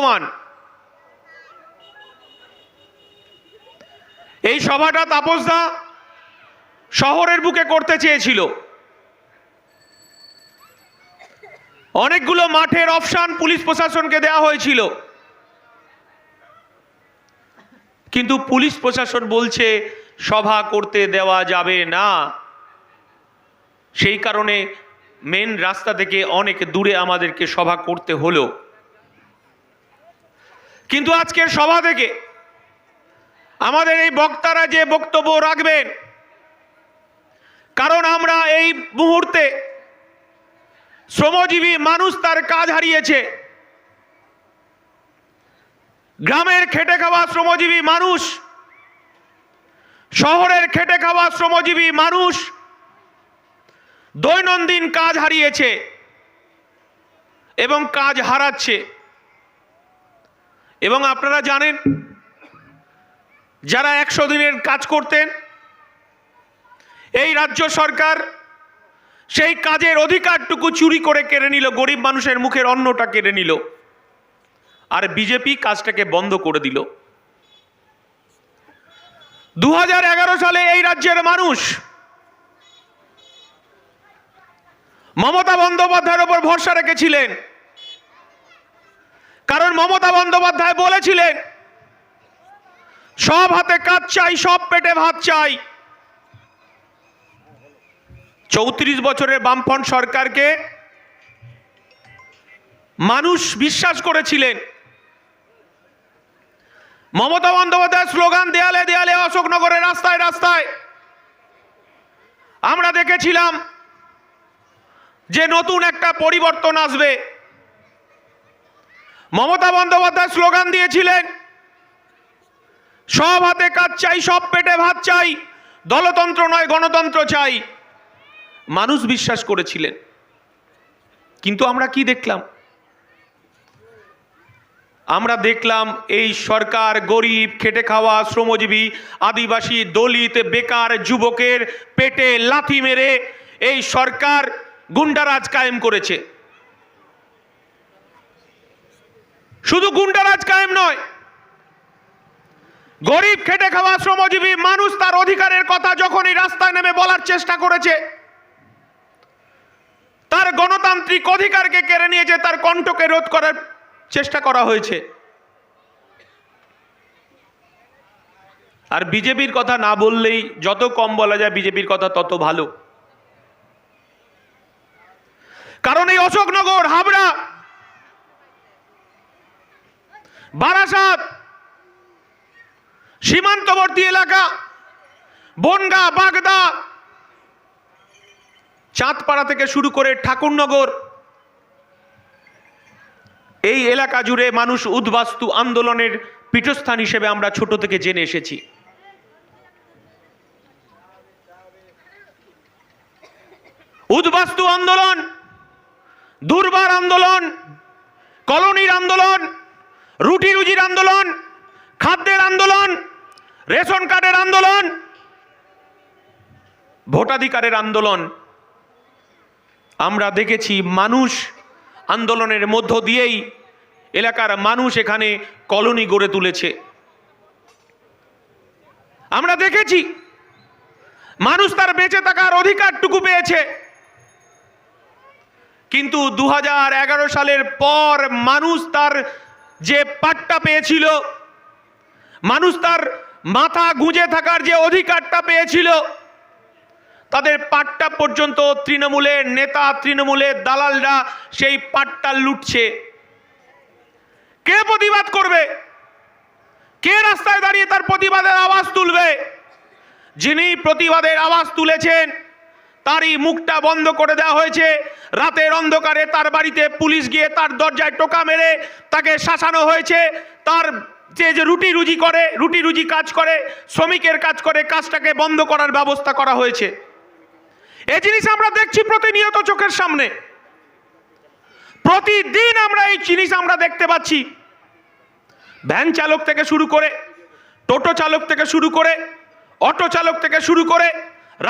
অপমান এই সভাটা তাপসদা শহরের বুকে করতে চেয়েছিল। অনেকগুলো মাঠের অপশান পুলিশ প্রশাসনকে দেওয়া হয়েছিল। কিন্তু পুলিশ প্রশাসন বলছে, সভা করতে দেওয়া যাবে না। সেই কারণে মেন রাস্তা থেকে অনেক দূরে আমাদেরকে সভা করতে হলো। কিন্তু আজকের সভা থেকে আমাদের এই বক্তারা যে বক্তব্য রাখবেন, কারণ আমরা এই মুহূর্তে শ্রমজীবী মানুষ তার কাজ হারিয়েছে। গ্রামের খেটে খাওয়া শ্রমজীবী মানুষ, শহরের খেটে খাওয়া শ্রমজীবী মানুষ দৈনন্দিন কাজ হারিয়েছে এবং কাজ হারাচ্ছে। এবং আপনারা জানেন, যারা একশো দিনের কাজ করতেন, এই রাজ্য সরকার সেই কাজের অধিকারটুকু চুরি করে কেড়ে নিল, গরিব মানুষের মুখের অন্নটা কেড়ে নিল, আর বিজেপি কাজটাকে বন্ধ করে দিল। দু হাজার এগারো সালে এই রাজ্যের মানুষ মমতা বন্দ্যোপাধ্যায়ের ওপর ভরসা রেখেছিলেন কারণ মমতা বন্দ্যোপাধ্যায় বলেছিলেন, সব হাতে কাজ চাই, সব পেটে ভাত চাই। চৌত্রিশ বছরের বামফ্রন্ট সরকারকে মানুষ বিশ্বাস করেছিলেন। মমতা বন্দ্যোপাধ্যায় স্লোগান, দেয়ালে দেয়ালে, অশোকনগরের রাস্তায় রাস্তায়। আমরা দেখেছিলাম যে নতুন একটা পরিবর্তন আসবে। মমতা বন্দ্যোপাধ্যায় স্লোগান দিয়েছিলেন, সব হাতে কাজ চাই, সব পেটে ভাত চাই, দলতন্ত্র নয়, গণতন্ত্র চাই। মানুষ বিশ্বাস করেছিলেন। কিন্তু আমরা কি দেখলাম? আমরা দেখলাম এই সরকার গরিব, খেটে খাওয়া, শ্রমজীবী, আদিবাসী, দলিত, বেকার যুবকের পেটে লাথি মেরে এই সরকার গুন্ডারাজ কায়েম করেছে। শুধু গুন্ডারাজ কায়েম নয়। গরিব খেটে খাওয়া শ্রমজীবী মানুষ তার অধিকারের কথা যখনই রাস্তায় নেমে বলার চেষ্টা করেছে, তার গণতান্ত্রিক অধিকারকে কেড়ে নিয়েছে, তার কণ্ঠকে রোধ করার চেষ্টা করা হয়েছে। আর বিজেপির কথা না বললেই যত কম বলা যায় বিজেপির কথা তত ভালো। কারণ এই অশোকনগর, হাবড়া বারাসাত, সীমান্তবর্তী এলাকা, বনগা, বাগদা, চাঁদপাড়া থেকে শুরু করে ঠাকুরনগর। এই এলাকা জুড়ে মানুষ উদ্বাস্তু আন্দোলনের পীঠস্থান হিসেবে আমরা ছোট থেকে জেনে এসেছি। উদ্বাস্তু আন্দোলন, দুর্বার আন্দোলন, কলোনির আন্দোলন রুটি রুজির আন্দোলন, খাদ্যের আন্দোলন, রেশন কার্ডের আন্দোলন, ভোটাধিকারের আন্দোলন। আমরা দেখেছি মানুষ আন্দোলনের মধ্য দিয়েই এলাকার মানুষ এখানে কলোনি গড়ে তুলেছে। আমরা দেখেছি মানুষ তার বেঁচে থাকার অধিকারটুকু পেয়েছে। কিন্তু দু হাজার এগারো সালের পর মানুষ তার যে পাটটা পেয়েছিল, মানুষ তার মাথা গুঁজে থাকার যে অধিকারটা পেয়েছিল, তাদের পাটটা পর্যন্ত তৃণমূলের নেতা তৃণমূলের দালালরা সেই পাটটা লুটছে। কে প্রতিবাদ করবে? কে রাস্তায় দাঁড়িয়ে তার প্রতিবাদের আওয়াজ তুলবে? যিনি প্রতিবাদের আওয়াজ তুলেছেন তারই মুখটা বন্ধ করে দেওয়া হয়েছে। রাতের অন্ধকারে তার বাড়িতে পুলিশ গিয়ে তার দরজায় টোকা মেরে তাকে শাসানো হয়েছে। তার যে যে রুটি রুজি করে, রুটি রুজি কাজ করে, শ্রমিকের কাজ করে, কাজটাকে বন্ধ করার ব্যবস্থা করা হয়েছে। এই জিনিস আমরা দেখছি প্রতিনিয়ত চোখের সামনে। প্রতিদিন আমরা এই জিনিস আমরা দেখতে পাচ্ছি। ভ্যান চালক থেকে শুরু করে, টোটো চালক থেকে শুরু করে, অটো চালক থেকে শুরু করে,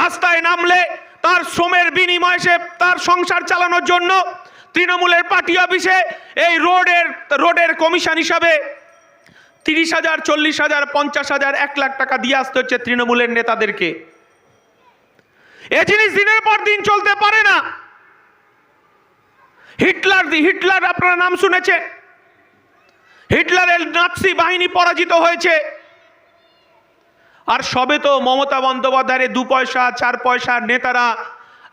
রাস্তায় নামলে তার শ্রমের বিনিময়ে সে তার সংসার চালানোর জন্য তৃণমূলের পার্টি অফিসে এই রোডের রোডের কমিশন হিসাবে তিরিশ হাজার, চল্লিশ হাজার, পঞ্চাশ হাজার, এক লাখ টাকা দিয়ে আসতে হচ্ছে তৃণমূলের নেতাদেরকে। এ জিনিস দিনের পর দিন চলতে পারে না। হিটলার হিটলার আপনারা নাম শুনেছেন? হিটলারের নাৎসি বাহিনী পরাজিত হয়েছে। আর সবে তো মমতা বন্দ্যোপাধ্যায়ের দু পয়সা চার পয়সার নেতারা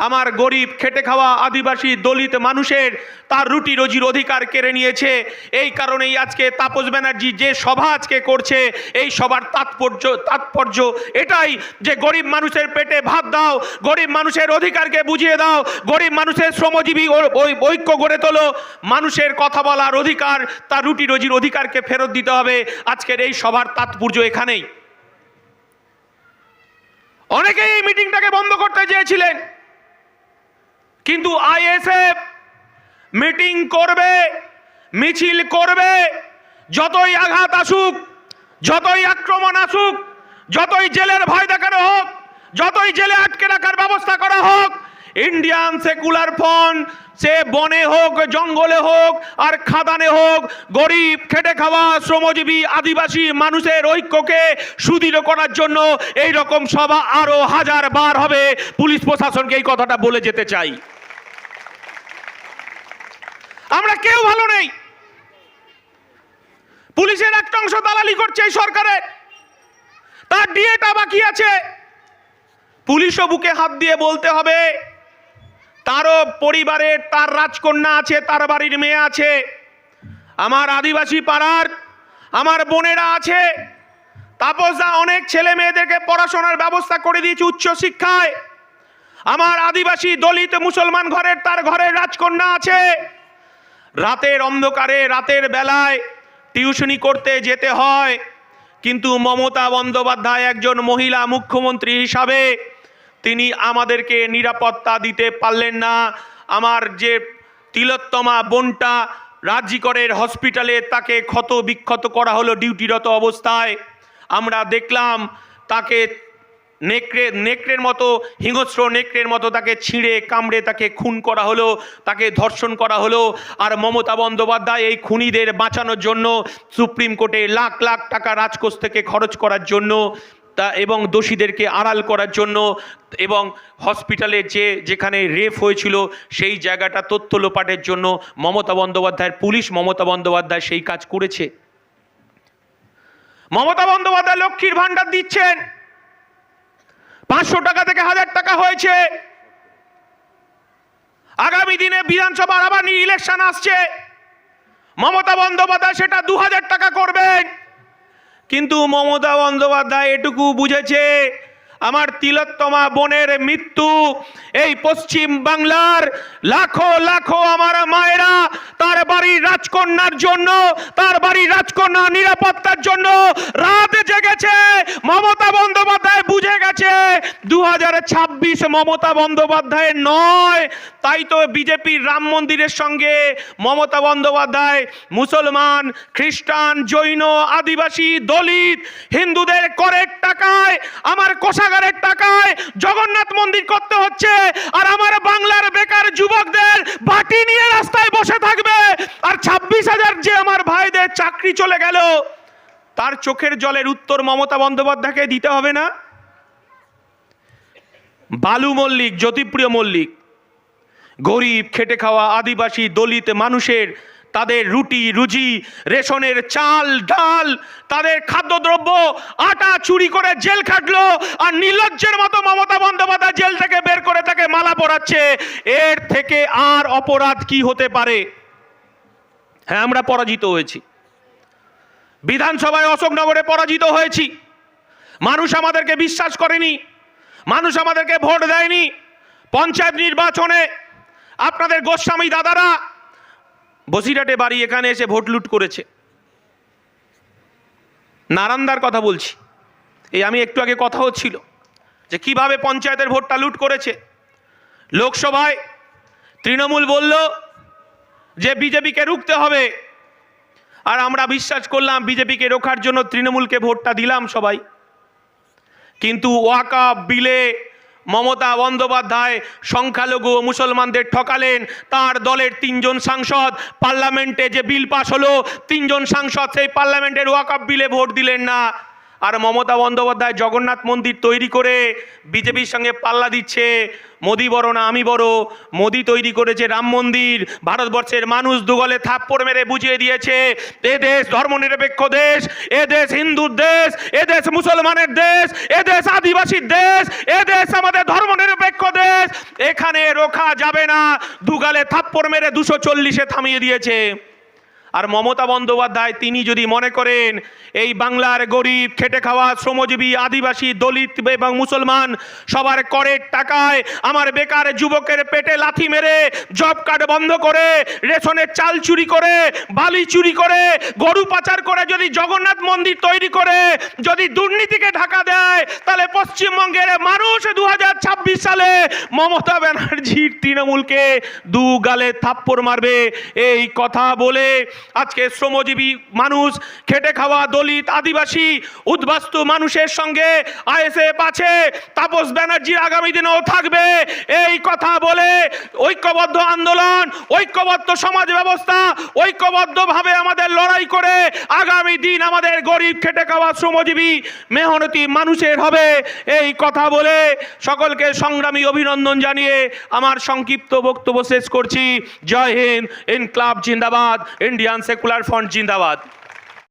আমার গরিব, খেটে খাওয়া আদিবাসী, দলিত মানুষের তার রুটি রোজির অধিকার কেড়ে নিয়েছে। এই কারণেই আজকে তাপস ব্যানার্জি যে সভা আজকে করছে, এই সবার তাৎপর্য তাৎপর্য এটাই যে গরিব মানুষের পেটে ভাত দাও, গরিব মানুষের অধিকারকে বুঝিয়ে দাও, গরিব মানুষের শ্রমজীবী ঐক্য গড়ে তোলো। মানুষের কথা বলার অধিকার, তার রুটি রোজির অধিকারকে ফেরত দিতে হবে। আজকের এই সভার তাৎপর্য এখানেই। অনেকেই এই মিটিংটাকে বন্ধ করতে চেয়েছিলেন। কিন্তু আইএসএফ মিটিং করবে, মিছিল করবে, যতই আঘাত আসুক, যতই আক্রমণ আসুক, যতই জেলের ভয় দেখানো হোক, যতই জেলে আটকে রাখার ব্যবস্থা করা হোক ইন্ডিয়ান সেকুলার ফ্রন্ট সে বনে হোক, জঙ্গলে হোক, আর খাদানে হোক, গরিব, খেটে খাওয়া, শ্রমজীবী, আদিবাসী মানুষের ঐক্যকে সুদৃঢ় করার জন্য এই রকম সভা আরও হাজার বার হবে। পুলিশ প্রশাসনকে এই কথাটা বলে যেতে চাই। আমরা কেউ ভালো নেই। পুলিশের একটা অংশ দালালি করছে এই সরকারের তার ডিএটা বাকি আছে। পুলিশও বুকে হাত দিয়ে বলতে হবে। তারও পরিবারের তার রাজকন্যা আছে, তার বাড়ির মেয়ে আছে, আমার আদিবাসী পাড়ার আমার বোনেরা আছে। তাপসদা অনেক ছেলে মেয়েদেরকে পড়াশোনার ব্যবস্থা করে দিয়েছে উচ্চ শিক্ষায়। আমার আদিবাসী দলিত মুসলমান ঘরের, তার ঘরের রাজকন্যা আছে। রাতের অন্ধকারে, রাতের বেলায় টিউশনি করতে যেতে হয়। কিন্তু মমতা বন্দ্যোপাধ্যায় একজন মহিলা মুখ্যমন্ত্রী হিসাবে তিনি আমাদেরকে নিরাপত্তা দিতে পারলেন না। আমার যে তিলোত্তমা বোনটা রাজ্যিকরের হসপিটালে তাকে ক্ষত বিক্ষত করা হলো ডিউটিরত অবস্থায়, আমরা দেখলাম তাকে নেকড়ে, নেকড়ের মতো, হিংস্র নেকড়ের মতো তাকে ছিঁড়ে, কামড়ে তাকে খুন করা হলো, তাকে ধর্ষণ করা হলো। আর মমতা বন্দ্যোপাধ্যায় এই খুনিদের বাঁচানোর জন্য সুপ্রিম কোর্টে লাখ লাখ টাকা রাজকোষ থেকে খরচ করার জন্য তা এবং দোষীদেরকে আড়াল করার জন্য এবং হসপিটালে যে যেখানে রেপ হয়েছিল, সেই জায়গাটা তথ্য লোপাটের জন্য মমতা বন্দ্যোপাধ্যায়ের পুলিশ মমতা বন্দ্যোপাধ্যায় সেই কাজ করেছে। মমতা বন্দ্যোপাধ্যায় লক্ষ্মীর ভাণ্ডার দিচ্ছেন। পাঁচশো টাকা থেকে হাজার টাকা হয়েছে। আগামী দিনে বিধানসভার আবার ইলেকশন আসছে। মমতা বন্দ্যোপাধ্যায় সেটা দু হাজার টাকা করবেন। কিন্তু মমতা বন্দ্যোপাধ্যায় এটুকু বুঝেছে, আমার তিলোত্তমা বোনের মৃত্যু এই পশ্চিম বাংলার লাখো লাখো আমার মায়েরা তার বাড়ির রাজকন্যার জন্য, তার বাড়ির রাজকন্যা নিরাপত্তার জন্য রাত জেগেছে। মমতা বন্দ্যোপাধ্যায় দু ছাব্বিশ মমতা বন্দ্যোপাধ্যায় নয়। তাই তো বিজেপির রাম মন্দিরের সঙ্গে মমতা বন্দ্যোপাধ্যায়, মুসলমান, খ্রিস্টান, জৈন, আদিবাসী, দলিত, হিন্দুদের করের টাকায়, আমার কোষাগারের টাকায় জগন্নাথ মন্দির করতে হচ্ছে। আর আমার বাংলার বেকার যুবকদের বাটি নিয়ে রাস্তায় বসে থাকবে। আর ছাব্বিশ হাজার যে আমার ভাইদের চাকরি চলে গেল, তার চোখের জলের উত্তর মমতা বন্দ্যোপাধ্যায়কে দিতে হবে না? বালু মল্লিক, জ্যোতিপ্রিয় মল্লিক। গরিব, খেটে খাওয়া আদিবাসী, দলিত মানুষের তাদের রুটি, রুজি, রেশনের চাল, ডাল, তাদের খাদ্যদ্রব্য আটা চুরি করে জেল খাটলো আর নির্লজ্জের মতো মমতা বন্দ্যোপাধ্যায় জেল থেকে বের করে তাকে মালা পরাচ্ছে। এর থেকে আর অপরাধ কি হতে পারে? হ্যাঁ আমরা পরাজিত হয়েছি। বিধানসভায় অশোকনগরে পরাজিত হয়েছি। মানুষ আমাদেরকে বিশ্বাস করেনি। মানুষ আমাদেরকে ভোট দেয়নি। পঞ্চায়েত নির্বাচনে আপনাদের গোস্বামী দাদারা বসিরহাটে বাড়ি এখানে এসে ভোট লুট করেছে। নারান্দার কথা বলছি। এই আমি একটু আগে কথা হচ্ছিল যে কীভাবে পঞ্চায়েতের ভোটটা লুট করেছে। লোকসভায় তৃণমূল বলল যে বিজেপিকে রুখতে হবে। আর আমরা বিশ্বাস করলাম বিজেপিকে রোখার জন্য তৃণমূলকে ভোটটা দিলাম সবাই। কিন্তু ওয়াকা বিলে মমতা বন্দ্যোপাধ্যায় সংখ্যালঘু মুসলমানদের ঠকালেন। তার দলের তিনজন সাংসদ। পার্লামেন্টে যে বিল পাশ হলো, তিনজন সাংসদ সেই পার্লামেন্টের ওয়াকআপ বিলে ভোট দিলেন না। আর মমতা বন্দ্যোপাধ্যায় জগন্নাথ মন্দির তৈরি করে বিজেপির সঙ্গে পাল্লা দিচ্ছে। মোদি বড় না আমি বড়। মোদি তৈরি করেছে রাম মন্দির। ভারতবর্ষের মানুষ দুগলে থাপ্পড় মেরে বুঝিয়ে দিয়েছে। এ দেশ ধর্মনিরপেক্ষ দেশ, এ দেশ হিন্দুর দেশ, এ দেশ মুসলমানের দেশ, এ দেশ আদিবাসীর দেশ, এ দেশ আমাদের ধর্মনিরপেক্ষ দেশ। এখানে রোখা যাবে না। দুগালে থাপ্পড় মেরে দুশো চল্লিশে থামিয়ে দিয়েছে। আর মমতা বন্দ্যোপাধ্যায় তিনি যদি মনে করেন, এই বাংলার গরিব, খেটে খাওয়া শ্রমজীবী, আদিবাসী, দলিত এবং মুসলমান সবার করের টাকায় আমার বেকার যুবকের পেটে লাথি মেরে, জব কার্ড বন্ধ করে, রেশনের চাল চুরি করে, বালি চুরি করে, গরু পাচার করে যদি জগন্নাথ মন্দির তৈরি করে, যদি দুর্নীতিকে ঢাকা দেয়, তাহলে পশ্চিমবঙ্গের মানুষ দু হাজার ছাব্বিশ সালে মমতা ব্যানার্জির তৃণমূলকে দু গালে থাপ্পড় মারবে। এই কথা বলে আজকে শ্রমজীবী মানুষ, খেটে খাওয়া দলিত আদিবাসী, উদ্বাস্তু মানুষের সঙ্গে আইএসএফ আছে, তাপস ব্যানার্জির আগামী দিনেও থাকবে। এই কথা বলে ঐক্যবদ্ধ আন্দোলন, ঐক্যবদ্ধ সমাজ ব্যবস্থা, ঐক্যবদ্ধভাবে আমাদের লড়াই করে আগামী দিন আমাদের গরিব, খেটে খাওয়া শ্রমজীবী মেহনতি মানুষের হবে। এই কথা বলে সকলকে সংগ্রামী অভিনন্দন জানিয়ে আমার সংক্ষিপ্ত বক্তব্য শেষ করছি। জয় হিন্দ, ইনক্লাব জিন্দাবাদ ইন্ডিয়ান সেকুলার ফ্রন্ট জিন্দাবাদ।